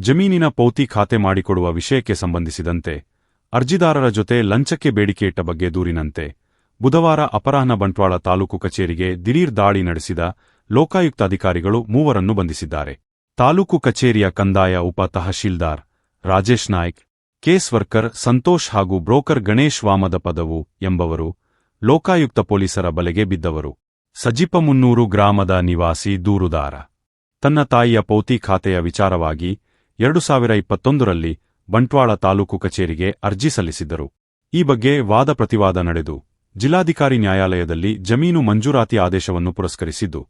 ಜಮೀನಿನ ಪೌತಿ ಖಾತೆ ಮಾಡಿಕೊಡುವ ವಿಷಯಕ್ಕೆ ಸಂಬಂಧಿಸಿದಂತೆ ಅರ್ಜಿದಾರರ ಜೊತೆ ಲಂಚಕ್ಕೆ ಬೇಡಿಕೆ ಇಟ್ಟ ಬಗ್ಗೆ ದೂರಿನಂತೆ ಬುಧವಾರ ಅಪರಾಹ್ನ ಬಂಟ್ವಾಳ ತಾಲೂಕು ಕಚೇರಿಗೆ ದಿಢೀರ್ ದಾಳಿ ನಡೆಸಿದ ಲೋಕಾಯುಕ್ತ ಅಧಿಕಾರಿಗಳು ಮೂವರನ್ನು ಬಂಧಿಸಿದ್ದಾರೆ. ತಾಲೂಕು ಕಚೇರಿಯ ಕಂದಾಯ ಉಪ ತಹಶೀಲ್ದಾರ್ ರಾಜೇಶ್ ನಾಯ್ಕ್ ಕೇಸ್ ವರ್ಕರ್ ಸಂತೋಷ್ ಹಾಗೂ ಬ್ರೋಕರ್ ಗಣೇಶ್ ವಾಮದ ಪದವು ಎಂಬವರು ಲೋಕಾಯುಕ್ತ ಪೊಲೀಸರ ಬಲೆಗೆ ಬಿದ್ದವರು. ಸಜಿಪಮುನ್ನೂರು ಗ್ರಾಮದ ನಿವಾಸಿ ದೂರುದಾರ. ತನ್ನ ತಾಯಿಯ ಪೌತಿ ಖಾತೆಯ ವಿಚಾರವಾಗಿ ಎರಡು ಸಾವಿರ ಇಪ್ಪತ್ತೊಂದರಲ್ಲಿ ಬಂಟ್ವಾಳ ತಾಲೂಕು ಕಚೇರಿಗೆ ಅರ್ಜಿ ಸಲ್ಲಿಸಿದ್ದರು. ಈ ಬಗ್ಗೆ ವಾದ ಪ್ರತಿವಾದ ನಡೆದು, ಜಿಲ್ಲಾಧಿಕಾರಿ ನ್ಯಾಯಾಲಯದಲ್ಲಿ ಜಮೀನು ಮಂಜೂರಾತಿ ಆದೇಶವನ್ನು ಪುರಸ್ಕರಿಸಿದ್ದು,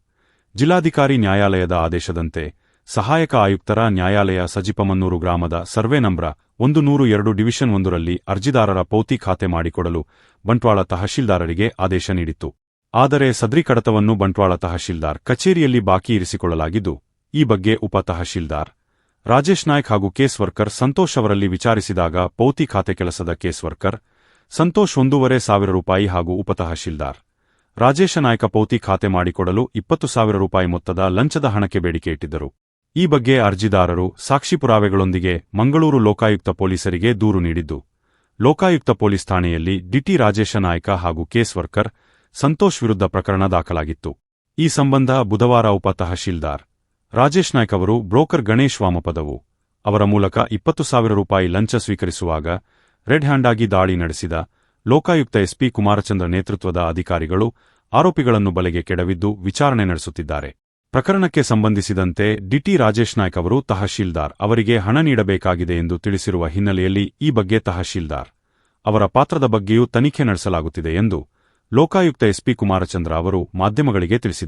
ಜಿಲ್ಲಾಧಿಕಾರಿ ನ್ಯಾಯಾಲಯದ ಆದೇಶದಂತೆ ಸಹಾಯಕ ಆಯುಕ್ತರ ನ್ಯಾಯಾಲಯ ಸಜಿಪಮನ್ನೂರು ಗ್ರಾಮದ ಸರ್ವೆ ನಂಬ್ರ ಒಂದು ನೂರು ಎರಡು ಡಿವಿಷನ್ ಒಂದರಲ್ಲಿ ಅರ್ಜಿದಾರರ ಪೌತಿ ಖಾತೆ ಮಾಡಿಕೊಡಲು ಬಂಟ್ವಾಳ ತಹಶೀಲ್ದಾರರಿಗೆ ಆದೇಶ ನೀಡಿತ್ತು. ಆದರೆ ಸದ್ರಿ ಕಡತವನ್ನು ಬಂಟ್ವಾಳ ತಹಶೀಲ್ದಾರ್ ಕಚೇರಿಯಲ್ಲಿ ಬಾಕಿ ಇರಿಸಿಕೊಳ್ಳಲಾಗಿದ್ದು, ಈ ಬಗ್ಗೆ ಉಪ ತಹಶೀಲ್ದಾರ್ ರಾಜೇಶ್ ನಾಯ್ಕ್ ಹಾಗೂ ಕೇಸ್ ವರ್ಕರ್ ಸಂತೋಷ್ ಅವರಲ್ಲಿ ವಿಚಾರಿಸಿದಾಗ ಪೌತಿ ಖಾತೆ ಕೆಲಸದ ಕೇಸ್ ವರ್ಕರ್ ಸಂತೋಷ್ ಒಂದೂವರೆ ಸಾವಿರ ರೂಪಾಯಿ ಹಾಗೂ ಉಪ ತಹಶೀಲ್ದಾರ್. ರಾಜೇಶ ನಾಯ್ಕ ಪೌತಿ ಖಾತೆ ಮಾಡಿಕೊಡಲು ಇಪ್ಪತ್ತು ಸಾವಿರ ರೂಪಾಯಿ ಮೊತ್ತದ ಲಂಚದ ಹಣಕ್ಕೆ ಬೇಡಿಕೆ ಇಟ್ಟಿದ್ದರು. ಈ ಬಗ್ಗೆ ಅರ್ಜಿದಾರರು ಸಾಕ್ಷಿ ಪುರಾವೆಗಳೊಂದಿಗೆ ಮಂಗಳೂರು ಲೋಕಾಯುಕ್ತ ಪೊಲೀಸರಿಗೆ ದೂರು ನೀಡಿದ್ದು, ಲೋಕಾಯುಕ್ತ ಪೊಲೀಸ್ ಠಾಣೆಯಲ್ಲಿ ಡಿಟಿ ರಾಜೇಶ ನಾಯ್ಕ ಹಾಗೂ ಕೇಸ್ ವರ್ಕರ್ ಸಂತೋಷ್ ವಿರುದ್ಧ ಪ್ರಕರಣ ದಾಖಲಾಗಿತ್ತು. ಈ ಸಂಬಂಧ ಬುಧವಾರ ಉಪ ತಹಶೀಲ್ದಾರ್ ರಾಜೇಶ್ ನಾಯ್ಕ್ ಅವರು ಬ್ರೋಕರ್ ಗಣೇಶ್ ವಾಮಪದವು. ಅವರ ಮೂಲಕ ಇಪ್ಪತ್ತು ಸಾವಿರ ರೂಪಾಯಿ ಲಂಚ ಸ್ವೀಕರಿಸುವಾಗ ರೆಡ್ ಹ್ಯಾಂಡ್ ಆಗಿ ದಾಳಿ ನಡೆಸಿದ ಲೋಕಾಯುಕ್ತ ಎಸ್ಪಿ ಕುಮಾರಚಂದ್ರ ನೇತೃತ್ವದ ಅಧಿಕಾರಿಗಳು ಆರೋಪಿಗಳನ್ನು ಬಲೆಗೆ ಕೆಡವಿದ್ದು ವಿಚಾರಣೆ ನಡೆಸುತ್ತಿದ್ದಾರೆ. ಪ್ರಕರಣಕ್ಕೆ ಸಂಬಂಧಿಸಿದಂತೆ ಡಿಟಿ ರಾಜೇಶ್ ನಾಯ್ಕ್ ಅವರು ತಹಶೀಲ್ದಾರ್. ಅವರಿಗೆ ಹಣ ನೀಡಬೇಕಾಗಿದೆ ಎಂದು ತಿಳಿಸಿರುವ ಹಿನ್ನೆಲೆಯಲ್ಲಿ ಈ ಬಗ್ಗೆ ತಹಶೀಲ್ದಾರ್. ಅವರ ಪಾತ್ರದ ಬಗ್ಗೆಯೂ ತನಿಖೆ ನಡೆಸಲಾಗುತ್ತಿದೆ ಎಂದು ಲೋಕಾಯುಕ್ತ ಎಸ್ಪಿ ಕುಮಾರಚಂದ್ರ ಅವರು ಮಾಧ್ಯಮಗಳಿಗೆ ತಿಳಿಸಿದ್ದಾರೆ.